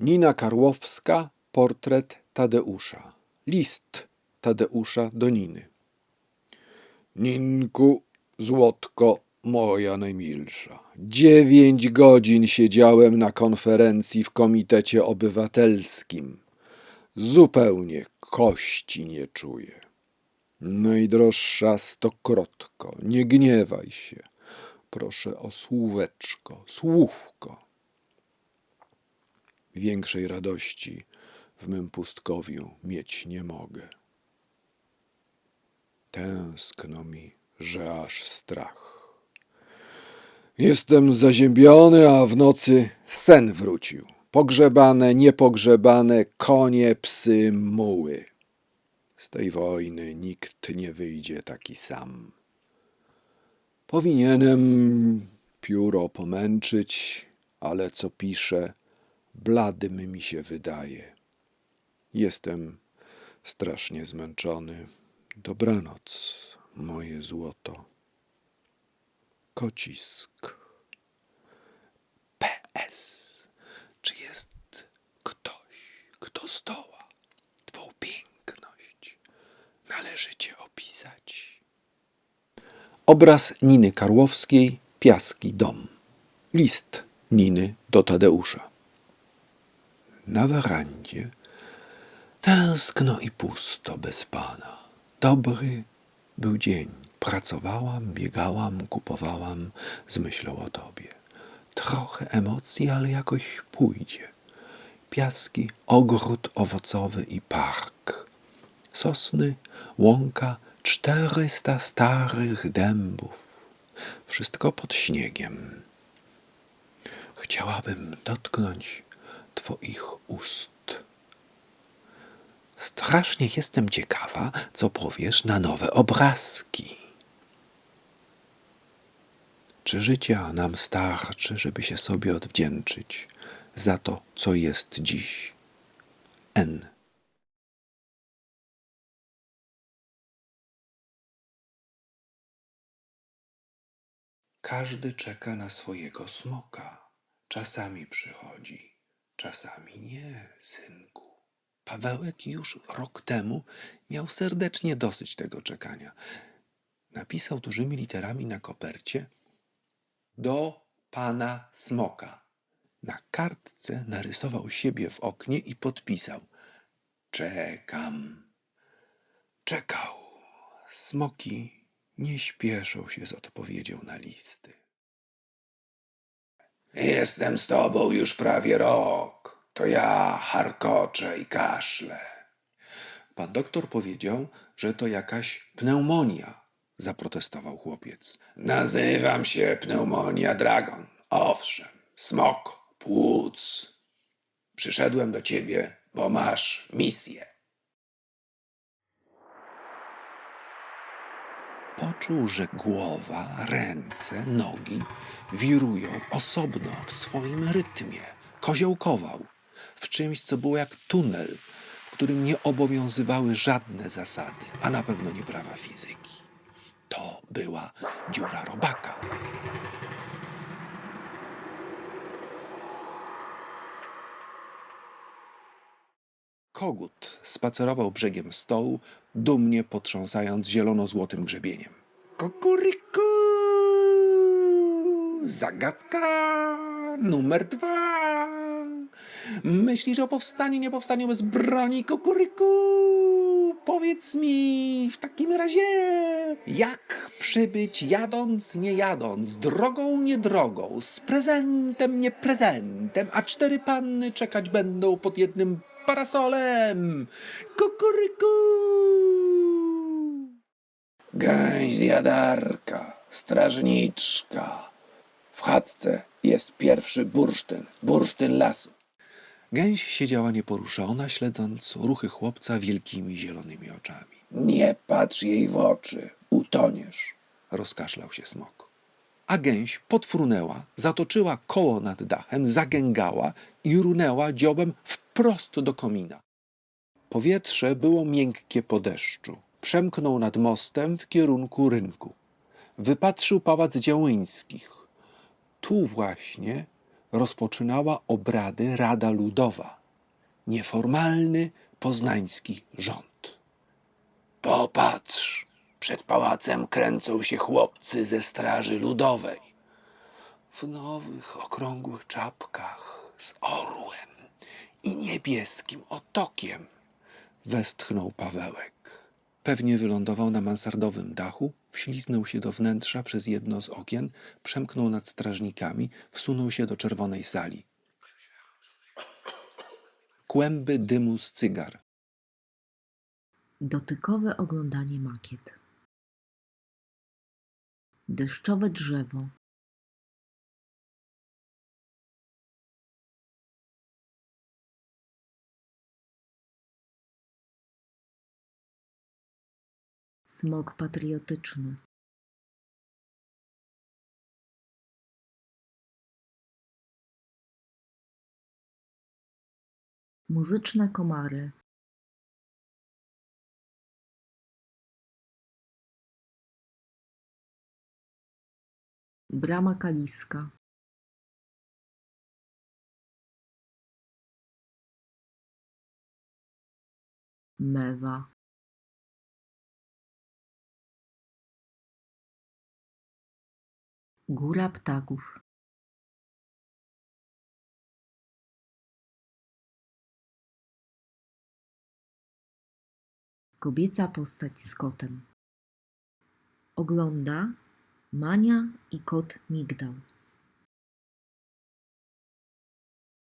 Nina Karłowska, portret Tadeusza. List Tadeusza do Niny. Ninku, złotko, moja najmilsza. Dziewięć godzin siedziałem na konferencji w Komitecie Obywatelskim. Zupełnie kości nie czuję. Najdroższa stokrotko, nie gniewaj się. Proszę o słóweczko, słówko. Większej radości w mym pustkowiu mieć nie mogę. Tęskno mi, że aż strach. Jestem zaziębiony, a w nocy sen wrócił. Pogrzebane, niepogrzebane, konie, psy, muły. Z tej wojny nikt nie wyjdzie taki sam. Powinienem pióro pomęczyć, ale co piszę, bladym mi się wydaje. Jestem strasznie zmęczony. Dobranoc, moje złoto. Kocisk. PS. Czy jest ktoś, kto zdoła Twą piękność należycie opisać? Obraz Niny Karłowskiej, Piaski Dom. List Niny do Tadeusza. Na werandzie tęskno i pusto bez pana. Dobry był dzień. Pracowałam, biegałam, kupowałam z myślą o tobie. Trochę emocji, ale jakoś pójdzie. Piaski, ogród owocowy i park. Sosny, łąka, czterysta starych dębów. Wszystko pod śniegiem. Chciałabym dotknąć Twoich ust. Strasznie jestem ciekawa, co powiesz na nowe obrazki. Czy życia nam starczy, żeby się sobie odwdzięczyć za to, co jest dziś? N. Każdy czeka na swojego smoka. Czasami przychodzi, czasami nie, synku. Pawełek już rok temu miał serdecznie dosyć tego czekania. Napisał dużymi literami na kopercie do pana smoka. Na kartce narysował siebie w oknie i podpisał: Czekam. Czekał. Smoki nie śpieszą się z odpowiedzią na listy. Jestem z tobą już prawie rok. To ja harkoczę i kaszlę. Pan doktor powiedział, że to jakaś pneumonia, zaprotestował chłopiec. Nazywam się pneumonia dragon. Owszem, smok, płuc. Przyszedłem do ciebie, bo masz misję. Poczuł, że głowa, ręce, nogi wirują osobno w swoim rytmie. Koziołkował w czymś, co było jak tunel, w którym nie obowiązywały żadne zasady, a na pewno nie prawa fizyki. To była dziura robaka. Kogut spacerował brzegiem stołu, dumnie potrząsając zielono-złotym grzebieniem. Kukuryku! Zagadka numer dwa. Myślisz o powstaniu, nie powstaniu bez broni, kukuryku? Powiedz mi w takim razie, jak przybyć jadąc, nie jadąc, drogą, nie drogą, z prezentem, nie prezentem, a cztery panny czekać będą pod jednym parasolem. Kukuryku! Gęś jadarka, strażniczka. W chatce jest pierwszy bursztyn, bursztyn lasu. Gęś siedziała nieporuszona, śledząc ruchy chłopca wielkimi zielonymi oczami. Nie patrz jej w oczy, utoniesz, rozkaszlał się smok. A gęś podfrunęła, zatoczyła koło nad dachem, zagęgała i runęła dziobem wprost do komina. Powietrze było miękkie po deszczu. Przemknął nad mostem w kierunku rynku. Wypatrzył pałac Działyńskich. Tu właśnie rozpoczynała obrady Rada Ludowa, nieformalny poznański rząd. Popatrz, przed pałacem kręcą się chłopcy ze Straży Ludowej. W nowych, okrągłych czapkach z orłem niebieskim otokiem, westchnął Pawełek. Pewnie wylądował na mansardowym dachu, wśliznął się do wnętrza przez jedno z okien, przemknął nad strażnikami, wsunął się do czerwonej sali. Kłęby dymu z cygar, Dotykowe oglądanie makiet. Deszczowe drzewo. Smok patriotyczny. Muzyczne komary. Brama Kaliska. Mewa. Góra ptaków. Kobieca postać z kotem. Ogląda Mania i kot Migdał.